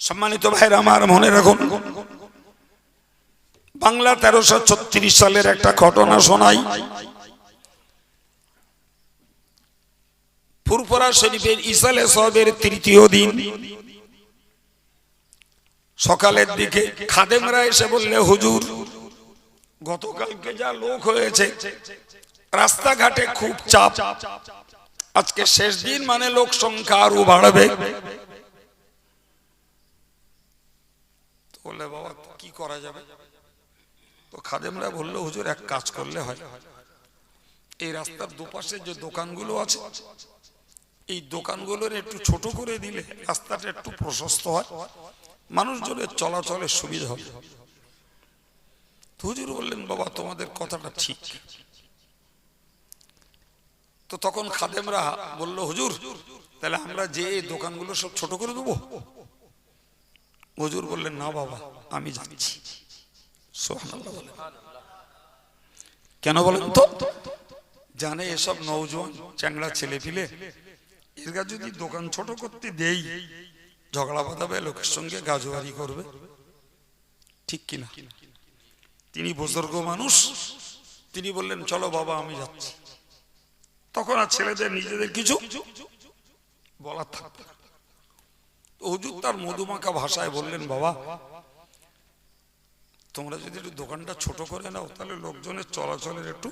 সম্মানিত ভাইরা আমার মনে রাখুন, বাংলা তেরোশো ছত্রিশ সালের একটা ঘটনা শোনাই। ফুরফুরা শরীফের ইসালে সবের তৃতীয় দিন। সকালের দিকে খাদেমরা এসে বললে, হুজুর, গতকালকে যা লোক হয়েছে, রাস্তাঘাটে খুব চাপ। আজকে শেষ দিন মানে লোক সংখ্যা আরও বাড়বে তো বললে বাবা কি করা যাবে? তো খাদেমরা বলল, হুজুর, এক কাজ করলে হয়। এই রাস্তার দুপাশে যে দোকানগুলো আছে, এই দোকানগুলোর একটু ছোট করে দিলে রাস্তাটা একটু প্রশস্ত হয়, মানুষজনের চলাচলের সুবিধা হবে। হুজুর বললেন, বাবা, তোমাদের কথাটা ঠিক। তো তখন খাদেমরা বলল, হুজুর, তাহলে আমরা যে এই দোকানগুলো সব ছোট করে দেবো? হুজুর বললেন, না বাবা, আমি যাচ্ছি। কেন বলেন তো? জানে এসব নৌজওয়ান চ্যাংড়া ছেলে পিলে এর যদি দোকান ছোট করতে দেই, ঝগড়া বাঁধাবে, লোকের সঙ্গে গাজুয়ারি করবে। ঠিক কিনা? তিনি বুজুর্গ মানুষ, তিনি বললেন, চলো বাবা, আমি যাচ্ছি। তখন আর ছেলেদের, নিজেদের কিছু বলার থাকবে। তো হুজুর তার মধুমাখা ভাষায় বললেন, বাবা, তোমরা যদি একটু দোকানটা ছোট করে নাও, তাহলে লোকজনের চলাচলের একটু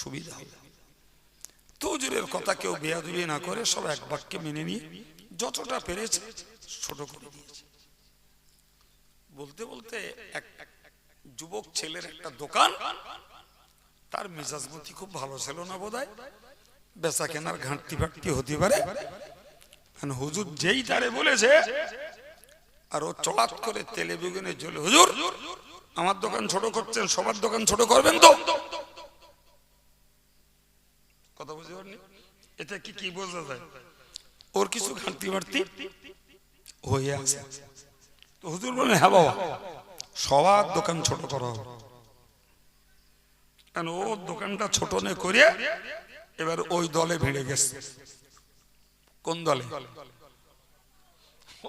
সুবিধা হবে। তো হুজুরের কথা কেউ বেয়াদুবি না করে, সব এক বাক্যে মেনে নিয়ে যতটা পেরেছে ছোট করে দিয়েছে। বলতে বলতে এক যুবক ছেলের একটা দোকান, তার মেজাজমতি খুব ভালো ছিল না বোধহয়? বেচা কেনার ঘাটতি ফাটতি হতে পারে? হুজুর যেই তারে বলেছে, আর ও চলাৎ করে তেলে বেগুনে জ্বলে হুজুর, আমার দোকান ছোট করছেন, সবার দোকান ছোট করবেন তো? কথা বুঝতে পারনি এটা কি কি বোঝা যায়? ওর কিছু ঘাটতি বাড়তি হয়ে আছে। তো হুজুর বলেন হ্যাঁ বাবা, সবার দোকান ছোট করা কারণ ও দোকানটা ছোট নে করে এবার ওই দলে ভিড়ে গেছে। কোন দলে?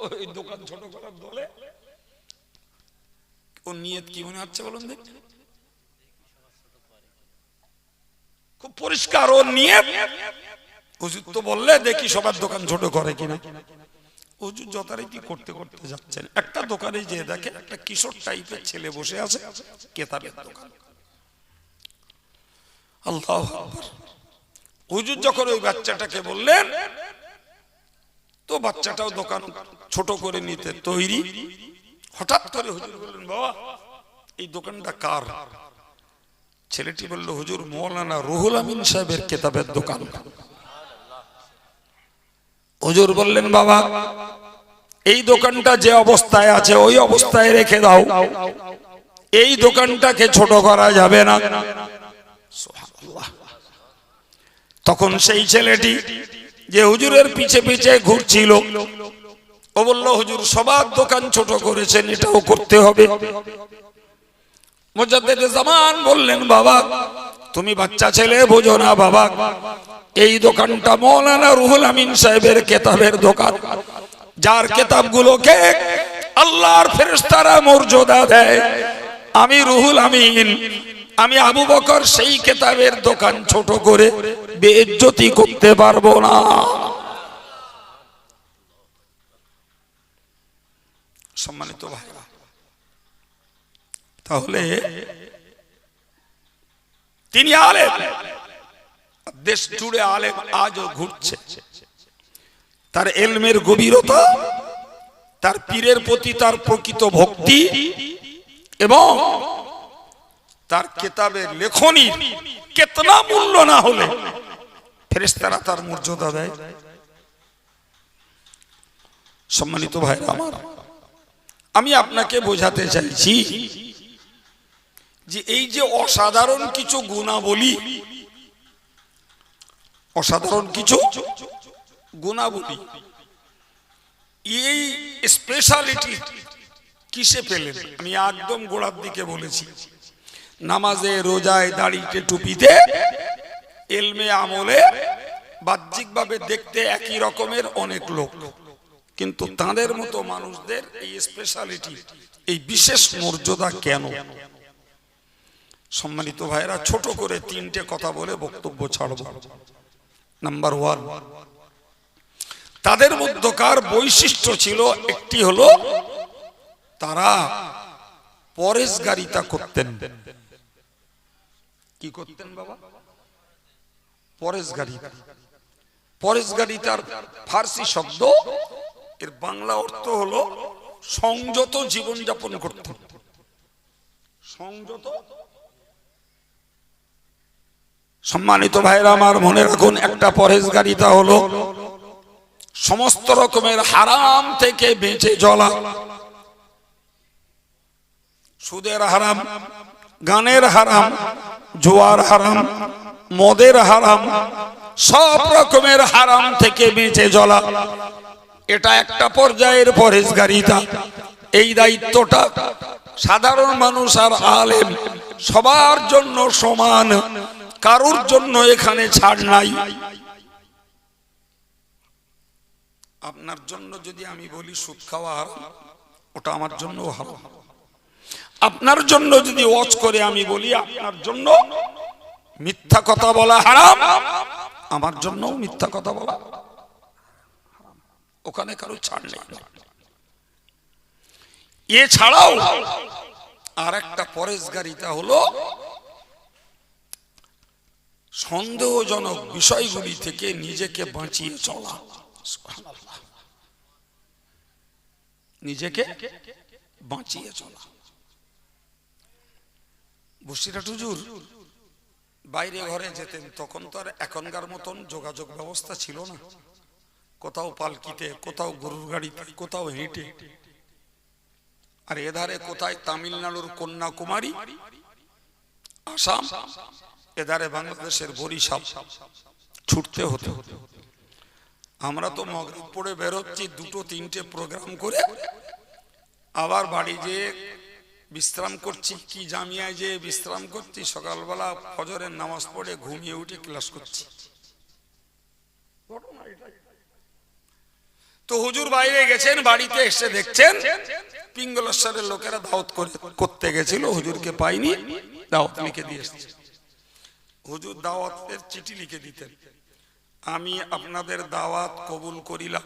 ওই দোকান ছোট করার দলে। ওর নিয়ত কি মনে হচ্ছে বলুন দেখি। খুব পরিষ্কার ওর নিয়ত। হুজুর তো বললে দেখি সবার দোকান ছোট করে কিনা। হুজুর যথারীতি করতে করতে যাচ্ছেন। একটা দোকানে যে দেখে একটা কিশোর টাইপের ছেলে বসে আছে কেতাবের দোকান। আল্লাহ আকবার। হুজুর যখন ওই বাচ্চাটাকে বললেন তো বাচ্চাটাও দোকান ছোট করে নিতে তৈরি। হঠাৎ করে হুজুর বললেন, বাবা, এই দোকানটা কার? ছেলেটি বলল, হুজুর মৌলানা রুহুল আমিন সাহেবের কেতাবের দোকান। হুজুর বললেন, বাবা, এই দোকানটা যে অবস্থায় আছে, ওই অবস্থায় রেখে দাও। এই দোকানটাকে ছোট করা যাবে না। তখন সেই ছেলেটি যে হুজুরের পিছে পিছে ঘুরছিল। ও বলল, হুজুর, সবার দোকান ছোট করেছেন, এটাও করতে হবে। জামান বললেন, বাবা, তুমি বাচ্চা ছেলে, বোঝো না বাবা, এই দোকানটা মৌলানা রুহুল আমিন সাহেবের কেতাবের দোকান। যার কেতাবগুলোকে আল্লাহর ফেরেশতারা মর্যাদা দেয়। আমি রুহুল আমিন। আমি আবু বকর সেই কেতাবের দোকান ছোট করে বেজ্জতি করতে পারব না। সম্মানিত ভাইরা, তাহলে তিনি আলেম, দেশ জুড়ে আলেম আজও ঘুরছে। তার এলমের গভীরতা, তার পীরের প্রতি তার প্রকৃত ভক্তি এবং তার কেতাবের লেখনী কেতনা মূল্য না হলে ফেরেস্তারা তার মর্যাদা দেয়। সম্মানিত ভাইরা আমার, আমি আপনাকে বোঝাতে চাইছি যে এই যে অসাধারণ কিছু গুণাবলী, অসাধারণ কিছু গুণাবলী, এই স্পেশালিটি কিসে পেলেন? আমি একদম গোড়ার দিকে বলেছি। নামাজে, রোজায় দাড়িতে, টুপিতে, এলমে আমলে, বাহ্যিকভাবে দেখতে একই রকমের অনেক লোক। কিন্তু তাদের মতো মানুষদের এই স্পেশালিটি এই বিশেষ মর্যাদা কেন? সম্মানিত ভাইরা ছোট করে তিনটে কথা বলে বক্তব্য ছাড়ব। নাম্বার ওয়ান তাদের মধ্যকার বৈশিষ্ট্য ছিল, একটি হলো তারা পরেশগারিতা করতেন। কি করতেন বাবা? পরেশগারিতা পরেশগারিতার ফার্সি শব্দ, এর বাংলা অর্থ হলো সংযত জীবনযাপন করতেন সংযত? সম্মানিত ভাইরা আমার মনে রাখুন, একটা পরেশ পরেশগারিতা হলো সমস্ত রকমের হারাম থেকে বেঁচে চলা। সুদের হারাম, গানের হারাম জোয়ার হারাম মদের হারাম সব রকমের হারাম থেকে বেঁচে চলা। এটা একটা পর্যায়ের পরেশগারিতা এই দায়িত্বটা সাধারণ মানুষ আর আলেম সবার জন্য সমান কারোর জন্য এখানে ছাড় নাই। আপনার জন্য যদি আমি বলি সুদ খাওয়া হারাম, ওটা আমার জন্য হারাম। আপনার জন্য যদি ওয়াচ করে আমি বলি, আপনার জন্য মিথ্যা কথা বলা হারাম। আমার জন্য মিথ্যা কথা বলা ওখানে কারও ছাড় নেই। এছাড়াও আর একটা পরেশগারিতা হলো, সন্দেহজনক বিষয়গুলি থেকে নিজেকে বাঁচিয়ে চলা। নিজেকে বাঁচিয়ে চলা। বসিরাট হুজুর, বাইরে ঘরে যেতেন, তখন তো আর এখনকার মতন যোগাযোগ ব্যবস্থা ছিল না। কোথাও পালকিতে, কোথাও গরুর গাড়িতে, কোথাও হেঁটে। আর এধারে কোথায় তামিলনাড়ুর কন্যাকুমারী, আসাম এধারে বাংলাদেশের বরিশাল, ছুটতে হতে। হতে আমরা তো মগরিব পড়ে বেরোচ্ছি, দুটো, তিনটে প্রোগ্রাম করে, আবার বাড়ি যেয়ে বিশ্রাম করছি, কি জামিয়ায় যে বিশ্রাম করছি, সকালবেলা ফজরের নামাজ পড়ে ঘুমিয়ে উঠে ক্লাস করছি। তো হুজুর বাইরে গেছেন, বাড়িতে এসে দেখছেন, পিঙ্গলেশ্বরের লোকেরা দাওয়াত করে, করতে গেছিল, হুজুরকে পাইনি, দাওয়াত লিখে দিয়ে এসছে। হুজুর দাওয়াতের চিঠি লিখে দিতেন, আমি আপনাদের দাওয়াত কবুল করিলাম।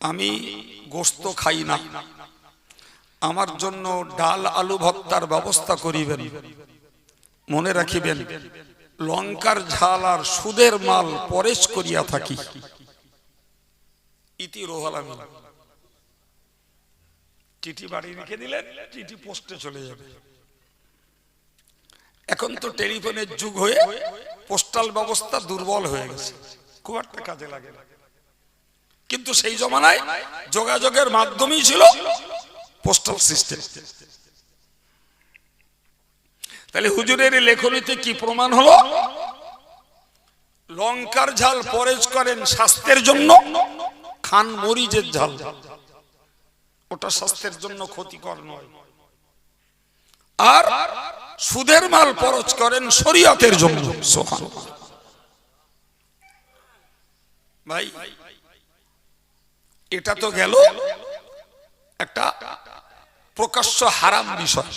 আমি গোস্ত খাই না। আমার জন্য ডাল আলু ভক্তার ব্যবস্থা করিবেন। মনে রাখিবেন, লঙ্কার ঝাল আর সুদের মাল পরেশ করিয়া থাকি। ইতি রোহাল আমি চিঠি বাড়ি রেখে দিলেন, চিঠি পোস্টে চলে যাবে। এখন তো টেলিফোনের যুগ হয়ে পোস্টাল ব্যবস্থা দুর্বল হয়ে গেছে। খুব একটা কাজে লাগে কিন্তু সেই জমানায় যোগাযোগের মাধ্যমেই ছিল পোস্টাল সিস্টেম তাহলে হুজুরের লেখনীতে কি প্রমাণ হলো? লঙ্কার ঝাল পরেজ করেন স্বাস্থ্যের জন্য, খান মরিচের ঝাল। ওটা স্বাস্থ্যের জন্য ক্ষতিকর নয়। আর সুদের মাল পরচ করেন শরীয়তের জন্য। সোহান। ভাই, এটা তো গেল একটা প্রকাশ্য হারাম বিষয়।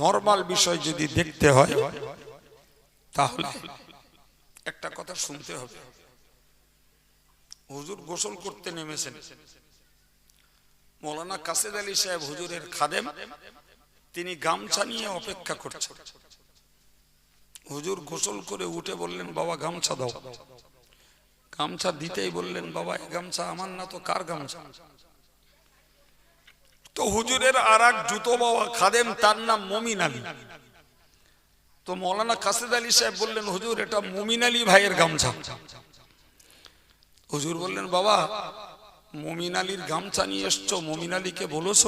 নর্মাল বিষয় যদি দেখতে হয়, তাহলে একটা কথা শুনতে হবে। হুজুর গোসল করতে নেমেছেন। মৌলানা কাসেদ আলী সাহেব হুজুরের খাদেম, তিনি গামছা নিয়ে অপেক্ষা করছেন। হুজুর গোসল করে উঠে বললেন, বাবা, গামছা দাও। গামছা দিতেই বললেন, বাবা, এই গামছা আমার না তো কার গামছা? তো হুজুরের আর এক জুতো বাবা খাদেম, তার নাম মমিন আলী। তো মৌলানা কাসেদ আলী সাহেব বললেন, হুজুর, এটা মমিন আলী ভাইয়ের গামছা। হুজুর বললেন, বাবা, মমিন আলীর গামছা নিয়ে এসছো, মমিন আলীকে বলেছ?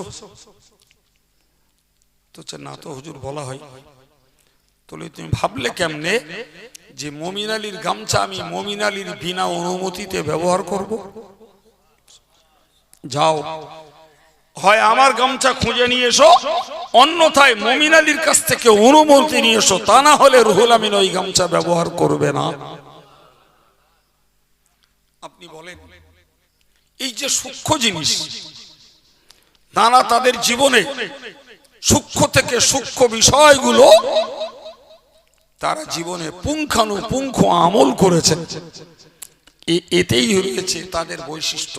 তো না তো হুজুর, বলা হয়। তাহলে তুমি ভাবলে কেমনে? যে মমিন আলীর গামছা আমি মমিন আলীর বিনা অনুমতিতে ব্যবহার করব। যাও। হয় আমার গামছা খুঁজে নিয়ে এসো, অন্যথায় মমিন আলীর কাছ থেকে অনুমতি নিয়ে এসো, তা না হলে রুহুল আমিন ওই গামছা ব্যবহার করবে না। আপনি বলেন, এই যে সূক্ষ্ম জিনিস তারা তাদের জীবনে সূক্ষ্ম থেকে সূক্ষ্ম বিষয়গুলো তারা জীবনে পুঙ্খানুপুঙ্খ আমল করেছেন এতেই রয়েছে তাদের বৈশিষ্ট্য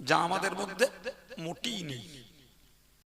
যা আমাদের মধ্যে মোটেই নেই।